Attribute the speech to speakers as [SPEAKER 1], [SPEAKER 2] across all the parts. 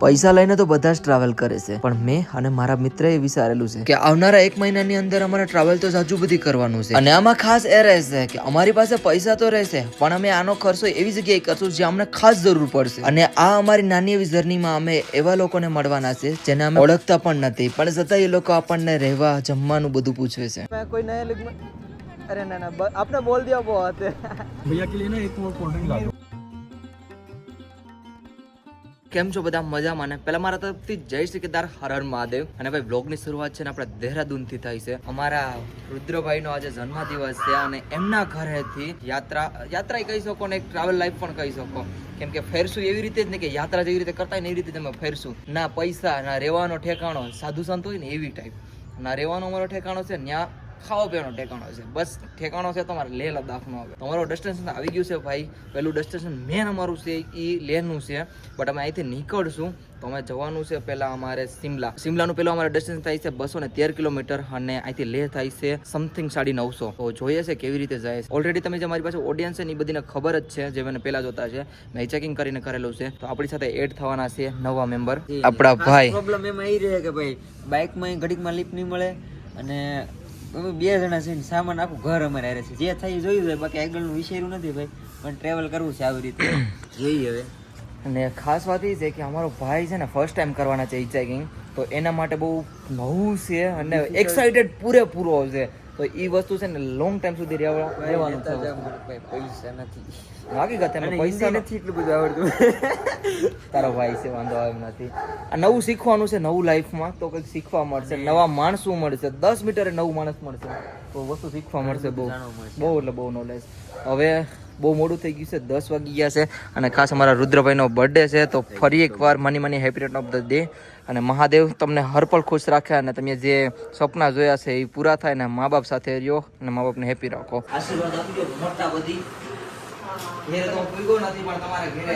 [SPEAKER 1] પૈસા લઈને તો બધા જ ટ્રાવેલ કરે છે પણ મેં અને મારા મિત્રએ વિચારેલું છે કે આવનારા એક મહિનાની અંદર અમારે ટ્રાવેલ તો સાચું બધી કરવાનું છે અને આમાં ખાસ એ રહેશે કે અમારી પાસે પૈસા તો રહેશે પણ અમે આનો ખર્ચો એવી જગ્યાએ કરશું જ્યાં અમને ખાસ જરૂર પડશે અને આ અમારી નાની એવી જર્નીમાં અમે એવા લોકોને મળવાના છે જેને અમે ઓળખતા પણ નથી પણ છતાં એ લોકો આપણને રહેવા જમવાનું બધું પૂછવે છે
[SPEAKER 2] मैं कोई नए लुक में अरे ना ना ब- आपने बोल दिया बहुत
[SPEAKER 3] भैया के लिए ना एक और कोल्ड ड्रिंक ला दो
[SPEAKER 1] કેમ છો બધા મજામાં? ને પહેલા મારા તરફથી જય શ્રી કેદાર, હર હર મહાદેવ. અને ભાઈ બ્લોગની શરૂઆત છે ને આપણે દેહરાદૂનથી થાય છે. અમારા રુદ્રભાઈનો આજે જન્મદિવસ છે અને એમના ઘરેથી યાત્રા યાત્રા કહી શકો ને ટ્રાવેલ લાઈફ પણ કહી શકો. કેમ કે ફેરશું એવી રીતે જ ને કે યાત્રા જેવી રીતે કરતા ને એવી રીતે તમે ફેરશું. ના પૈસા, ના રહેવાનો ઠેકાણો, સાધુ સંત હોય ને એવી ટાઈપ ના રહેવાનો અમારો ઠેકાણો છે ત્યાં ખાવા પીવાનો ઠેકાણો છે. બસ ઠેકાણો છે તમારે લેહ લદ્દાખનો આવે તમારો ડેસ્ટિનેશન આવી ગયું છે ભાઈ. પહેલું ડેસ્ટિનેશન મેન અમારું છે એ લેહનું છે. બટ અમે અહીંથી નીકળશું. તો અમે જવાનું છે પહેલા અમારે સિમલા. સિમલાનું પહેલું અમારે ડેસ્ટિનેશન થાય છે બસો ને તેર કિલોમીટર અને અહીંથી લેહ થાય છે સમથિંગ સાડી નવસો. તો જોઈએ છે કેવી રીતે જાય છે. ઓલરેડી તમે જે મારી પાસે ઓડિયન્સ છે ને એ બધીને ખબર જ છે. જે મને પહેલાં જોતા છે. મેં ચેકિંગ કરીને કરેલું છે. તો આપણી સાથે એડ થવાના છે નવા મેમ્બર આપણા ભાઈ.
[SPEAKER 2] પ્રોબ્લેમ એમાં એ રહે કે ભાઈ બાઇકમાં ઘડીકમાં લિફ્ટ નહીં મળે અને અમે બે જણા છે ને સામાન આખું ઘર અમારે હારે છે. જે થાય એ જોયું છે બાકી આગળનું વિચાર્યું નથી ભાઈ. પણ ટ્રેવલ કરવું છે આવી રીતે. જોઈએ હવે.
[SPEAKER 1] અને ખાસ વાત એ છે કે અમારો ભાઈ છે ને ફર્સ્ટ ટાઈમ કરવાના છે હિચાઇકિંગ તો એના માટે બહુ નવું છે અને એક્સાઇટેડ પૂરેપૂરો છે. તો એ વસ્તુ છે ને લોંગ ટાઈમ સુધી રહેવા રહેવાનું છે
[SPEAKER 2] પૈસા નથી.
[SPEAKER 1] લાગી ગયા
[SPEAKER 2] અને
[SPEAKER 1] પૈસા
[SPEAKER 2] નથી એટલું બધું આવડતું.
[SPEAKER 1] તારો ભાઈ છે વાંધો આવે એમ નથી. આ નવું શીખવાનું છે નવું લાઈફમાં તો કંઈક શીખવા મળશે. નવા માણસો મળશે. દસ મીટરે નવું માણસ મળશે. તો વસ્તુ શીખવા મળશે બહુ. બહુ એટલે બહુ નોલેજ હવે બહુ મોડું થઈ ગયું છે, દસ વાગી ગયા છે અને ખાસ અમારા રુદ્રભાઈનો બર્થડે છે, તો ફરી એકવાર many many happy return of the day અને મહાદેવ તમને હરપળ ખુશ રાખે અને તમે જે સપના જોયા છે એ પૂરા થાય ને મા બાપ સાથે રહ્યો અને મા બાપને હેપી રાખો. આશીર્વાદ આપજો મોટા બધી. ઘેર તો પૂગો નથી, પણ તમારા ઘેરે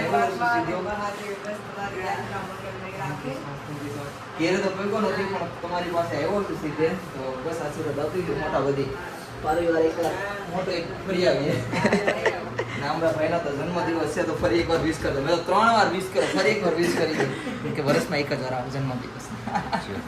[SPEAKER 1] ઘેરે તો પૂગો નથી, પણ તમારી પાસે એવો સીધે. તો બસ આશીર્વાદ આપી મોટા બધી. પરિવાર મોટો એક ફરી આવીએ. નામરા ભાઈનો તો જન્મદિવસ છે તો ફરી એકવાર વિશ કરજો. મેં તો ત્રણ વાર વિશ કર્યો ફરી એકવાર વિશ કરી કે વર્ષમાં એક જ વાર આવે જન્મદિવસ.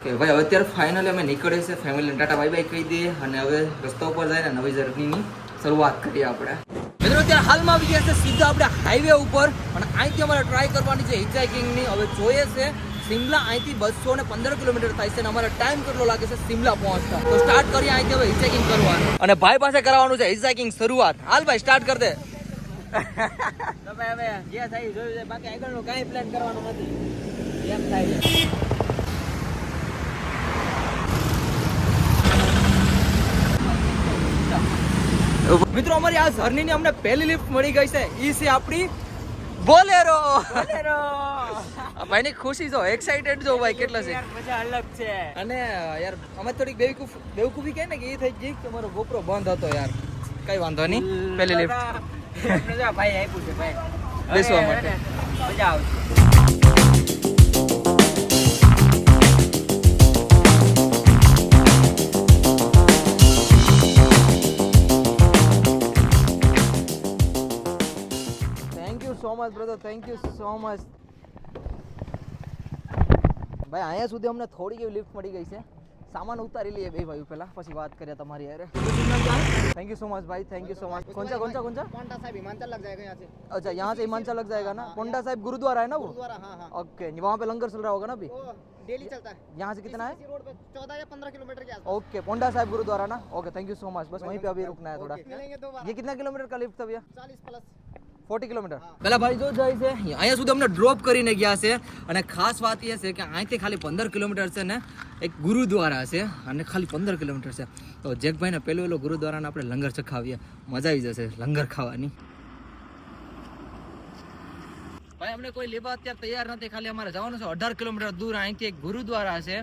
[SPEAKER 1] કે ભાઈ હવે અત્યારે ફાઇનલી અમે નીકળે છે ફેમિલીને ટાટા બાય બાય કહી દઈએ અને હવે રસ્તા ઉપર જઈને નવી જર્નીની શરૂઆત કરીએ આપણે. મિત્રો અત્યારે હાલમાં આવી ગયા છે સીધા આપણે હાઈવે ઉપર. અને અહીંથી અમારે ટ્રાય કરવાની છે હિચાઇકિંગની હવે જોઈએ છે સિમલા અહીંથી બસો ને પંદર કિલોમીટર થાય છે અને અમારે ટાઈમ કેટલો લાગે છે સિમલા પહોંચતા. તો સ્ટાર્ટ કરીએ અહીંથી હવે હિચેકિંગ કરવાનું. અને ભાઈ પાસે કરાવવાનું છે હિચેકિંગ શરૂઆત. હાલ ભાઈ સ્ટાર્ટ કરી દે.
[SPEAKER 2] તો હવે જે થાય જોયું જાય બાકી આગળનું કાંઈ પ્લાન કરવાનું નથી. એમ થાય છે.
[SPEAKER 1] મિત્રો અમારી આ ઝર્નીની અમને પહેલી લિફ્ટ મળી ગઈ છે. ઈ છે આપણી બોલેરો. ભાઈની ખુશી જો એક્સાઇટેડ જો ભાઈ કેટલા છે?
[SPEAKER 2] મજા અલગ છે.
[SPEAKER 1] અને યાર અમે થોડીક બેવકૂફ બેવકૂફી કહે ને કે એ થઈ ગઈ કે મારો ગોપરો બંધ હતો યાર. કઈ વાંધો નહીં. પેલી લિફ્ટ
[SPEAKER 2] ભાઈ આપ્યું છે ભાઈ.
[SPEAKER 1] બેસવા માટે.
[SPEAKER 2] મજા આવશે.
[SPEAKER 1] Thank you so much brother thank you so much ભાઈ અહીંયા સુધી અમને થોડીક એવી લિફ્ટ મળી ગઈ છે સામાન ઉતારી લઈએ બે ભાઈ પહેલા પછી વાત કરીએ તમારી યારે थैंक यू सो मच भाई थैंक यू सो मच कौन सा कौन सा कौन सा
[SPEAKER 4] पॉन्टा साहब हिमाचल लग जाएगा यहाँ से
[SPEAKER 1] अच्छा यहाँ से हिमाचल लग जाएगा ना पोंडा साहिब गुरुद्वारा है ना वो
[SPEAKER 4] गुरुद्वारा हाँ हाँ
[SPEAKER 1] ओके वहाँ पे लंगर चल रहा होगा ना अभी
[SPEAKER 4] वो डेली चलता है
[SPEAKER 1] यहाँ से कितना है
[SPEAKER 4] इसी रोड पे चौदह या पंद्रह किलोमीटर के आसपास
[SPEAKER 1] ओके पोंडा साहिब गुरुद्वारा ना okay thank you so much बस वहीं पे अभी रुकना है थोड़ा
[SPEAKER 4] मिलेंगे दो बार
[SPEAKER 1] ये कितना किलोमीटर का लिफ्ट था भैया
[SPEAKER 4] चालीस प्लस
[SPEAKER 1] ફોર્ટી કિલોમીટર. પેલા ભાઈ જો જાય છે, અહીંયા સુધી અમને ડ્રોપ કરીને ગયા છે. અને ખાસ વાત એ છે કે અહીંથી ખાલી પંદર કિલોમીટર છે ને, એક ગુરુદ્વારા છે અને ખાલી પંદર કિલોમીટર છે. તો જેકભાઈને પેલું એલો ગુરુદ્વારાને આપણે લંગર ચખાવીએ. મજા આવી જશે લંગર ખાવાની. ભાઈ, અમને કોઈ લેવા અત્યારે તૈયાર નથી. ખાલી અમારે જવાનું છે અઢાર કિલોમીટર દૂર. અહીંથી એક ગુરુદ્વારા છે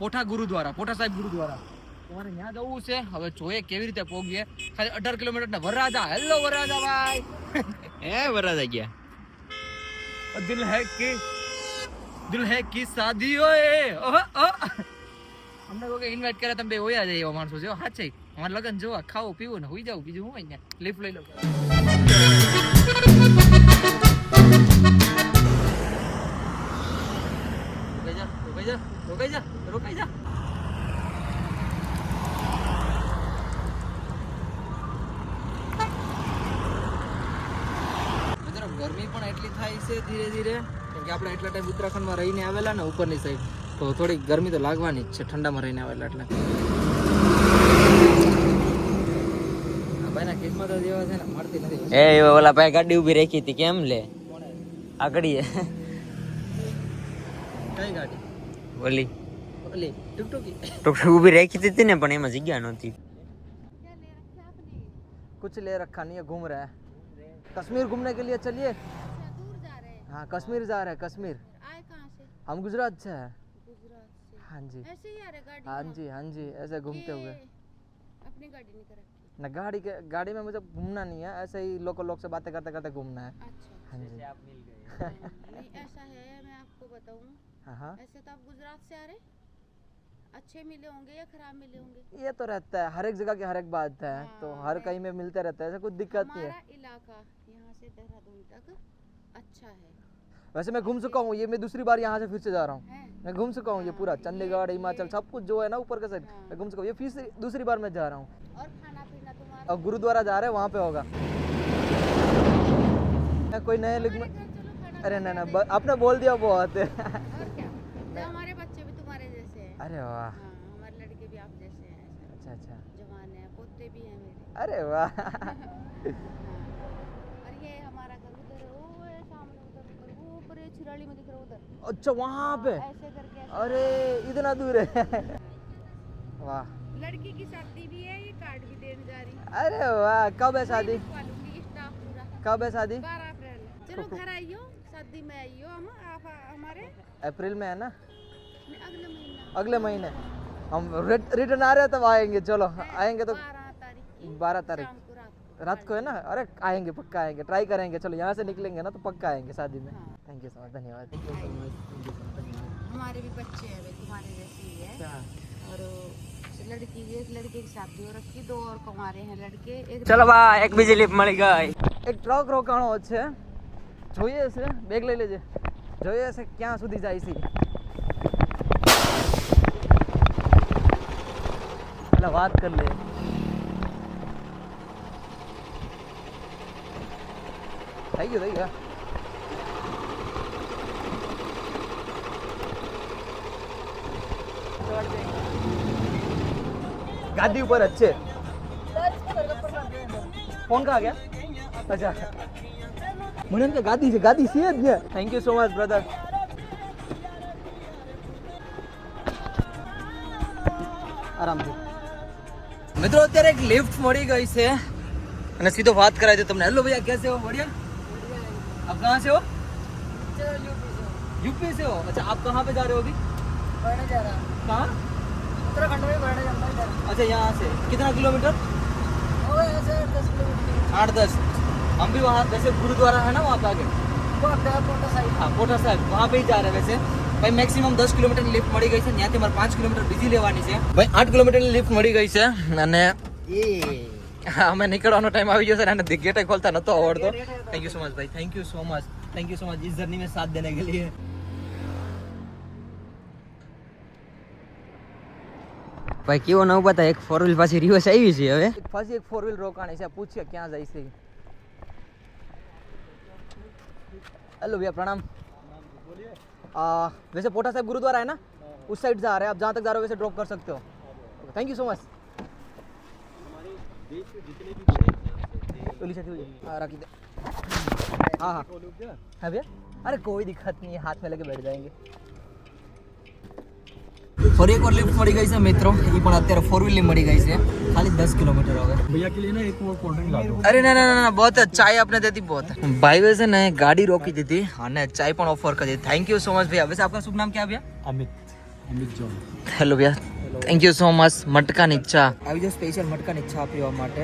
[SPEAKER 1] પોઠા ગુરુદ્વારા, પોઠા સાહેબ ગુરુદ્વારા. તમારે ત્યાં જવું છે. હવે જોઈએ કેવી રીતે પોગીએ. ખાલી અઢાર કિલોમીટર ને વરરાજા. હેલો વરરાજા ભાઈ.
[SPEAKER 2] એ વરરાજા ગયા
[SPEAKER 1] દિલ હે કે, દિલ હે કી શાદી ઓએ ઓહ અમને કોઈ ઇન્વાઇટ કરે તમે બે ઓયા જાય એવા માણસો છે. સાચે અમારે લગન જોવા, ખાવું, પીવું ને હોઈ જાવ. બીજું હું અહીંયા ને? લિફ્ટ લઈ લઉં રોકાઈ જા રોકાઈ જા રોકાઈ જા રોકાઈ જા. પણ એટલી થાય છે ધીરે ધીરે કેમ કે આપણે એટલા ટાઈમ ઉત્તરાખંડમાં રહીને આવેલા ને ઉપરની સાઈડ તો થોડી ગરમી તો લાગવાની જ છે ઠંડામાં રહીને આવેલા એટલે આ ભાઈના કિસ્મત જ એવા છે ને મળતી નથી
[SPEAKER 2] એ ઓલા ભાઈ ગાડી ઊભી રાખી હતી કેમ લે આગળીએ
[SPEAKER 1] કઈ ગાડી
[SPEAKER 2] ઓલી
[SPEAKER 1] ઓલી ટુકટુકી
[SPEAKER 2] ટોક ઊભી રાખી હતી ને પણ એમાં જગ્યા નહોતી
[SPEAKER 1] कुछ ले रखा नहीं है घूम रहा है कश्मीर घूमने के लिए चलिए हाँ कश्मीर जा रहे हैं कश्मीर।
[SPEAKER 5] आए कहाँ से?
[SPEAKER 1] हम गुजरात से हैं।
[SPEAKER 5] गुजरात से।
[SPEAKER 1] हाँ जी।
[SPEAKER 5] ऐसे ही आ रहे गाड़ी
[SPEAKER 1] हाँ जी हाँ जी ऐसे घूमते हुए।
[SPEAKER 5] अपनी गाड़ी नहीं कर रखी
[SPEAKER 1] न गाड़ी के गाड़ी में मुझे घूमना नहीं है ऐसे ही लोकल लोग से बातें करते करते घूमना है।
[SPEAKER 5] अच्छा।
[SPEAKER 1] हाँ जी।
[SPEAKER 5] हाँ, नहीं ऐसा है मैं आपको बताऊँ।
[SPEAKER 1] हाँ हाँ।
[SPEAKER 5] ऐसे तो आप गुजरात से आ रहे अच्छे मिले होंगे या खराब मिले होंगे?
[SPEAKER 1] ये तो रहता है हर एक जगह की हर एक बात है तो हर कहीं में मिलते रहता है ऐसा कुछ दिक्कत नहीं है।
[SPEAKER 5] इलाका यहाँ से देहरादून तक अच्छा है।
[SPEAKER 1] वैसे मैं घूम चुका हूँ ये मैं दूसरी बार यहाँ से फिर से जा रहा हूँ। मैं घूम चुका हूँ ये पूरा चंडीगढ़ हिमाचल सब कुछ जो है ना ऊपर का साइड मैं घूम चुका हूँ। ये फिर दूसरी बार मैं जा रहा हूँ।
[SPEAKER 5] और खाना पीना तुम्हारा?
[SPEAKER 1] अब गुरुद्वारा जा रहे हैं वहाँ पे होगा। मैं कोई नए लिख में अरे ना ना आपने बोल दिया बहुत है।
[SPEAKER 5] और हमारे बच्चे भी तुम्हारे जैसे हैं।
[SPEAKER 1] अरे वाह।
[SPEAKER 5] हाँ हमारे लड़के भी आप जैसे हैं
[SPEAKER 1] अच्छा अच्छा।
[SPEAKER 5] जवान है पोते भी हैं मेरे।
[SPEAKER 1] अरे वाह
[SPEAKER 5] हाँ। और ये हमारा घर उधर है, वो है सामने उधर उधर वो ऊपर ये छिराली में दिख रहा है उधर।
[SPEAKER 1] अच्छा वहाँ पे?
[SPEAKER 5] ऐसे करके ऐसे
[SPEAKER 1] अरे इतना दूर है। वाह।
[SPEAKER 5] लड़की की शादी भी है ये कार्ड भी देने जा रही।
[SPEAKER 1] अरे वाह कब है शादी? कब है शादी?
[SPEAKER 5] बारह अप्रैल चलो घर आइयो शादी में आइयो हम आप हमारे।
[SPEAKER 1] अप्रैल में है ना?
[SPEAKER 5] अगले महीना।
[SPEAKER 1] अगले महीने। हम रिटर्न आ रहे हैं तब आएँगे चलो आएँगे तो
[SPEAKER 5] बारह तारीख रात को
[SPEAKER 1] रात को है ना अरे आएंगे पक्का आएंगे ट्राई करेंगे चलो यहाँ से निकलेंगे ना तो पक्का आएंगे शादी में
[SPEAKER 5] हाँ।
[SPEAKER 1] थैंक यू सो मच धन्यवाद
[SPEAKER 5] हमारे भी बच्चे हैं वे तुम्हारे जैसे ही है और लड़की एक लड़के की शादी हो रखी दो और कुंवारे हैं लड़के एक
[SPEAKER 2] ચલો બા એક બીજી લીપ મળી ગઈ
[SPEAKER 1] એક ટ્રક રોકાણો છે જોઈએ છે બેગ લઈ લેજે જોઈએ છે ક્યાં સુધી જાય છે એટલે વાત કરી લે થઈ ગયું થઈ ગયું गाड़ी ऊपर अच्छे फोन कहाँ गया अच्छा મને એમ કે ગાદી છે ગાદી છે જ ને thank you so much brother આરામથી મિત્રો અત્યારે એક લિફ્ટ મળી ગઈ છે અને સીધો વાત કરાય છે તમને હેલો ભૈયા कैसे हो बढ़िया आप कहाँ से हो? यूपी से हो। अच्छा आप कहाँ पे जा रहे हो अभी? कहाँ?
[SPEAKER 4] उत्तराखंड में बढ़ने जाता
[SPEAKER 1] अच्छा यहाँ से। कितना किलोमीटर? आठ दस हम भी वहाँ वैसे गुरुद्वारा है ना वहाँ पे आगे?
[SPEAKER 4] पोटा साहिब
[SPEAKER 1] हाँ पोटा साहिब वहाँ पे ही जा रहे हैं वैसे। भाई मैक्सिमम दस किलोमीटर लिफ्ट मड़ी गई से यहाँ મારે પાંચ पाँच किलोमीटर बिज़ी लेवानी से। भाई आठ किलोमीटर लिफ्ट मड़ी गई से એ હા, અમે નીકળવાનો ટાઈમ આવી ગયો છે અને ગેટે ખોલતા નતો આવડતો થેન્ક યુ સો મચ ભાઈ thank you so much thank you so much इस जर्नी में साथ देने के लिए
[SPEAKER 2] ભાઈ કેવો નવ બતા એક ફોર વ્હીલ પાછી રિવર્સ આવી છે હવે
[SPEAKER 1] એક પાછી એક ફોર વ્હીલ રોકાણી છે પૂછીએ ક્યાં જાય છે हेलो भैया प्रणाम आ, वैसे पोटा साहब गुरुद्वारा है ना उस साइड जा रहे हैं आप जहाँ तक जा रहे हो वैसे ड्रॉप कर सकते हो थैंक यू सो मच रखी दे हाँ हाँ है भैया अरे कोई दिक्कत नहीं है हाथ में लेके बैठ जाएंगे ફરી એક વાર લિફ્ટ મળી ગઈ છે મિત્રો એ પણ અત્યારે ફોર વ્હીલની મળી ગઈ છે ખાલી દસ કિલોમીટર હવે
[SPEAKER 3] भैया के लिए ना एक और कोल्ड ड्रिंक ला दो
[SPEAKER 1] અરે ના ના ના ના बहुत है चाय आपने दे दी बहुत है भाई वैसे ने गाड़ी रोकी दी थी અને ચાય પણ ઓફર કરી થેન્ક યુ સો મચ भैया वैसे आपका शुभ नाम क्या है भैया
[SPEAKER 3] Amit Amit John
[SPEAKER 1] hello Bhaiya thank you so much મટકાની ચા. આવી જ સ્પેશિયલ મટકાની ચા પીવા માટે.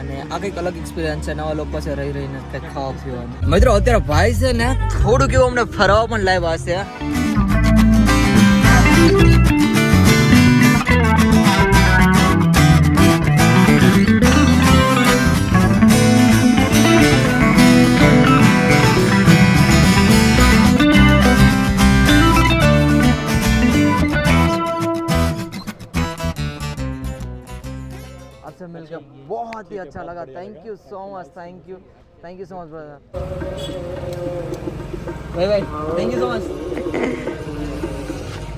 [SPEAKER 1] અને આ કંઈક અલગ એક્સપિરિયન્સ છે. નવા લોકો પાસે રહી રહીને કંઈક ખાવા પીવાનું. મિત્રો, અત્યારે ભાઈ છે ને, થોડુંક એવું અમને ફરવા પણ લાવ્યા છે आपसे मिलकर बहुत ही अच्छा लगा thank you so much thank you thank you so much brother ભાઈ ભાઈ થેન્ક યુ સો મચ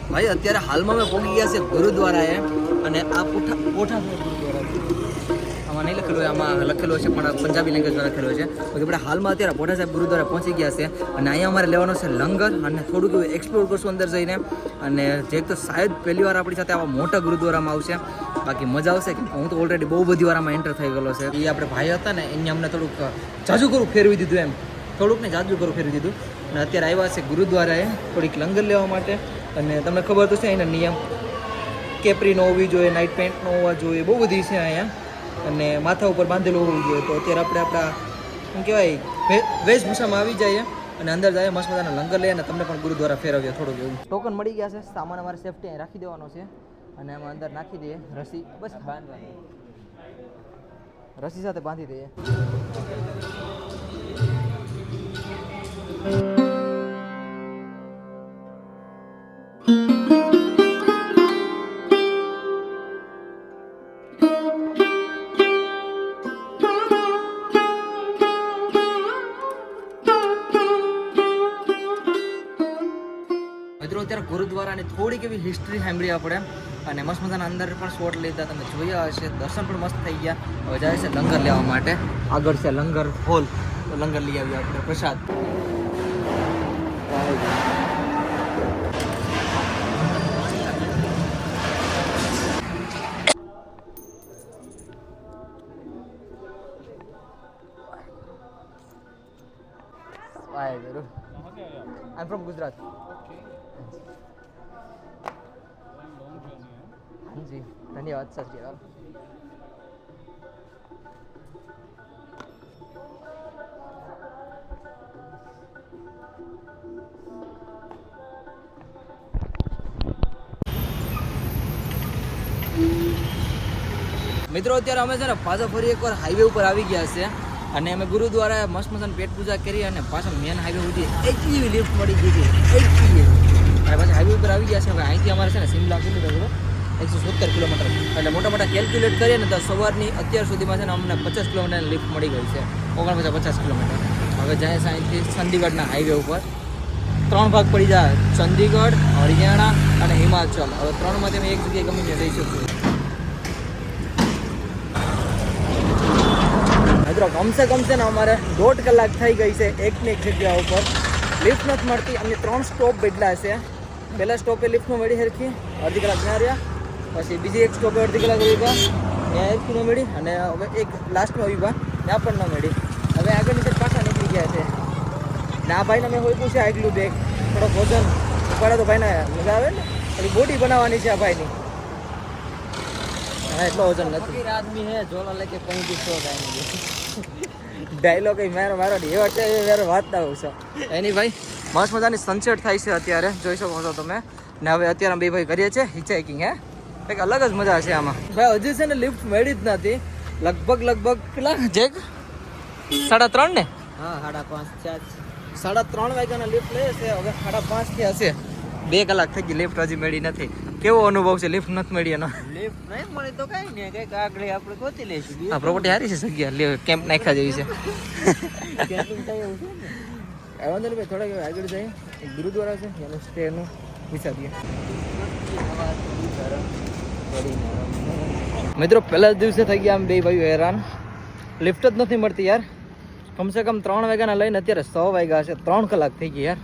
[SPEAKER 1] ભાઈ અત્યારે હાલમાં મેં પહોંચી ગયા છે ગુરુદ્વારાએ અને આ પોઠા પોઠા ગુરુદ્વારા છે આમાં નહીં લખેલું હોય આમાં લખેલું છે પણ પંજાબી લેંગ્વેજમાં લખેલું છે બાકી આપણે હાલમાં અત્યારે પોઠા સાહેબ ગુરુદ્વારા પહોંચી ગયા છે અને અહીંયા અમારે લેવાનો છે લંગર અને થોડુંક એવું એક્સપ્લોર કરશું અંદર જઈને અને જે તો શાયદ પહેલી વાર આપણી સાથે આવા મોટા ગુરુદ્વારામાં આવશે બાકી મજા આવશે કે હું તો ઓલરેડી બહુ બધી વાર આમાં એન્ટર થઈ ગયેલો છે. એ આપણે ભાઈ હતા ને એને અમને થોડુંક જાજુ કરું ફેરવી દીધું એમ. થોડુંક ને જાજુ કરું ફેરવી દીધું. અને અત્યારે આવ્યા છે ગુરુદ્વારાએ થોડીક લંગર લેવા માટે. અને તમને ખબર તો છે એના નિયમ. કેપરી ન હોવી જોઈએ નાઇટ પેન્ટ ન હોવા જોઈએ, બહુ બધી છે અહીંયા. અને માથા ઉપર બાંધેલું હોવું જોઈએ. તો અત્યારે આપણે આપણા, શું કહેવાય વેશભૂષામાં આવી જઈએ અને અંદર જાય મસ્ત મજાના લંગર લઈએ અને તમને પણ ગુરુદ્વારા ફેરવીએ થોડુંક એવું. ટોકન મળી ગયા છે. સામાન અમારે સેફટી રાખી દેવાનો છે. અને એમાં અંદર નાખી દઈએ રસી. બસ. બાંધવાની રસી સાથે બાંધી દઈએ. મિત્રો, અત્યારે ગુરુદ્વારાની થોડીક એવી હિસ્ટ્રી સાંભળી આપણે. અને મસ્ત મજાના અંદર પણ શોટ લીધા, તમે જોયા હશે. દર્શન પણ મસ્ત થઈ ગયા. હવે જાય છે લંગર લેવા માટે. આગળ છે લંગર હોલ તો લંગર લઈ આવીએ આપણે પ્રસાદ. વાહેગુરુ આઈ ફ્રોમ ગુજરાત हाँ ਧੰਨਵਾਦ મિત્રો, અત્યારે અમે છે ને પાછા ફરી એકવાર હાઈવે ઉપર આવી ગયા છે અને અમે ગુરુદ્વારા મસ્ત મસ્ત પેટ પૂજા કરી અને પાછા મેન હાઈવે સુધી એક લિફ્ટ મળી ગઈ હતી, એક પાછા હાઈવે ઉપર આવી ગયા છે. હવે અહીંથી અમારે છે ને સિમલા કિલોમીટર એકસો સત્તર કિલોમીટર. એટલે મોટા મોટા કેલ્ક્યુલેટ કરીએ ને તો સવારની અત્યાર સુધીમાં છે ને અમને પચાસ કિલોમીટરની લિફ્ટ મળી ગઈ છે. ઓગણપચાસ, પચાસ કિલોમીટર. હવે જાય અહીંથી ચંદીગઢના હાઈવે ઉપર. ત્રણ ભાગ પડી જાય. ચંદીગઢ, હરિયાણા અને હિમાચલ. હવે ત્રણમાંથી અમે એક જગ્યાએ ગમીને જઈ શકીએ. મિત્રો કમસે કમ છે ને અમારે દોઢ કલાક થઈ ગઈ છે એકની એક જગ્યા ઉપર. લિફ્ટ નથી મળતી. અમને ત્રણ સ્ટોપ બદલા છે. પહેલાં સ્ટોપે લિફ્ટમાં મળી સરખી અડધી કલાક ત્યાં રહ્યા. પછી બીજી એક સ્ટોપે અડધી કલાક ઊભા ત્યાં એક ન મળી અને હવે એક લાસ્ટમાં ઊભા ત્યાં પણ ન મળી. હવે આગળની સાઈડ પાછા નીકળી ગયા છે. ના ભાઈને મેં હોય પૂછ્યા આગલું બેગ થોડોક વજન ઉપાડે તો ભાઈને મજા આવે ને? થોડી બોડી બનાવવાની છે આ ભાઈની. હા એટલો વજન નથી.
[SPEAKER 2] આદમી હે જોલા લેકે બી શો જાएंगे
[SPEAKER 1] ડાયલોગ મારો મારો ને એવા ટાઈમે વાત ના છું એની ભાઈ મસ્ત મજાની સનસેટ થાય છે અત્યારે. જોઈ શકો છો તમે. ને હવે અત્યારે બે ભાઈ કરીએ છીએ હિચાઇકિંગ હે? કંઈક અલગ જ મજા છે આમાં. ભાઈ હજી છે ને લિફ્ટ મળી જ નથી. લગભગ લગભગ કેટલા? જેક સાડા ત્રણ ને?
[SPEAKER 2] હા સાડા પાંચ ચાર
[SPEAKER 1] સાડા ત્રણ વાગ્યાના લિફ્ટ લઈએ છે હવે સાડા પાંચથી હશે. બે કલાક થઈ ગઈ લિફ્ટ હજી મળી નથી. કેવો અનુભવ છે? લિફ્ટ નથી મળી એનો?
[SPEAKER 2] લિફ્ટ નહીં મળી તો કઈ નહીં. કંઈક આગળ આપણે ગોતી લઈશું.
[SPEAKER 1] આ પ્રોપર્ટી સારી છે જગ્યા? કેમ્પ નાખ્યા જેવી છે. વાંધો નહીં ભાઈ થોડાક આગળ જઈએ. ગુરુદ્વારા છે એનું સ્ટેનું વિચારીએ. મિત્રો, પહેલા જ દિવસે થઈ ગયા આમ બે ભાઈઓ હેરાન. લિફ્ટ જ નથી મળતી યાર. કમસે કમ ત્રણ વાગ્યાના લઈને અત્યારે સો વાગ્યા છે ત્રણ કલાક થઈ ગઈ યાર.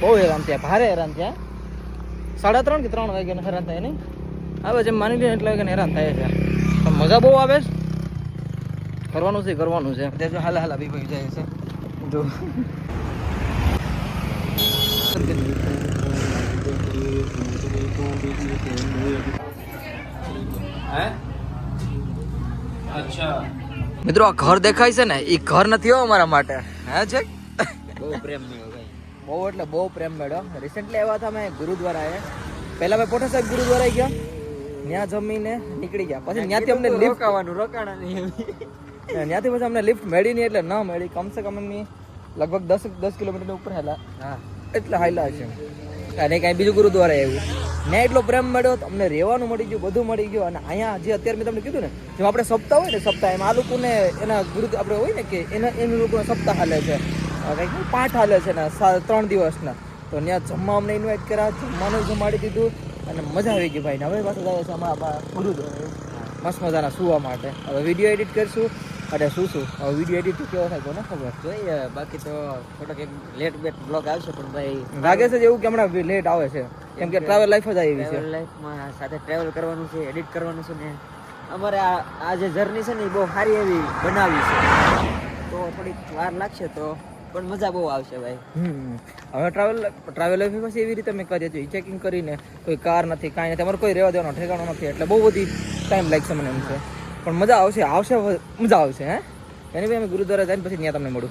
[SPEAKER 1] બહુ હેરાન થયા, ભારે હેરાન થયા. સાડા ત્રણ કે ત્રણ વાગ્યાને હેરાન થાય નહીં? આવે જેમ માની લઈએ એટલા વાગ્યાને હેરાન થાય છે. પણ મજા બહુ આવે. છે કરવાનું છે કરવાનું છે. ત્યાં હાલા હાલા બે ભાઈ જાય છે. જો. મિત્રો આ ઘર દેખાય છે ને એ ઘર નથી હો અમારા માટે. હે છે
[SPEAKER 2] બહુ પ્રેમ મેળો ભાઈ.
[SPEAKER 1] બહુ એટલે બહુ પ્રેમ મેળ્યો. રિસેન્ટલી આવ્યા હતા અમે ગુરુદ્વારાએ પહેલા મેં પોઠા સાહેબ ગુરુદ્વારાએ ગયા. ત્યાં જમીને નીકળી ગયા. પછી ત્યાંથી અમને લિફ્ટ
[SPEAKER 2] આવવાનું રોકાણા નહીં
[SPEAKER 1] ત્યાંથી પછી અમને લિફ્ટ મળી નહીં એટલે ન મળી. કમસે કમ એમની લગભગ દસ દસ કિલોમીટર ઉપર હેલા.
[SPEAKER 2] હા.
[SPEAKER 1] એટલે હાયલા છે અને કાંઈ બીજું ગુરુદ્વારા આવ્યું. ને એટલો પ્રેમ મળ્યો, અમને રહેવાનું મળી ગયું, બધું મળી ગયું. અને અહીંયા જે અત્યારે મેં તમને કીધું ને, જેમ આપણે સપ્તાહ હોય ને, સપ્તાહ, એમ આ લોકોને એના ગુરુ આપણે હોય ને કે એના એનું લોકોને સપ્તાહ હાલે છે. કંઈક પાંચ હાલે છે ને ત્રણ દિવસના. તો ત્યાં જમવા અમને ઇન્વાઇટ કર્યા, જમવાનું જમાડી દીધું અને મજા આવી ગઈ ભાઈ ને હવે પાછું જાય છે અમારા ગુરુદ્વારે. મસ્ત મજાના સુવા માટે. હવે વીડિયો એડિટ કરશું. અને શું શું? વીડિયો એડિટ કેવો થાય કોને ખબર?
[SPEAKER 2] જોઈએ બાકી તો થોડોક એક લેટ બેટ બ્લોગ આવશે પણ ભાઈ
[SPEAKER 1] લાગે છે એવું કે હમણાં લેટ આવે છે. કેમ કે ટ્રાવેલ લાઈફ જ આવી છે.
[SPEAKER 2] લાઈફમાં સાથે ટ્રાવેલ કરવાનું છે એડિટ કરવાનું છે ને અમારે આ આ જે જર્ની છે ને એ બહુ સારી એવી બનાવી છે. તો થોડીક વાર લાગશે તો પણ મજા બહુ આવશે ભાઈ.
[SPEAKER 1] હવે ટ્રાવેલ ટ્રાવેલ લાઈફ પછી એવી રીતે મેં કરી હતી ચેકિંગ કરીને કોઈ કાર નથી કાંઈ નથી. અમારે કોઈ રહેવા દેવાનો ઠેકાણો નથી. એટલે બહુ બધી ટાઈમ લાગશે મને એમ છે. પણ મજા આવશે આવશે, મજા આવશે, હે? એની ભાઈ અમે ગુરુદ્વારા જઈને પછી ત્યાં તમને મળું.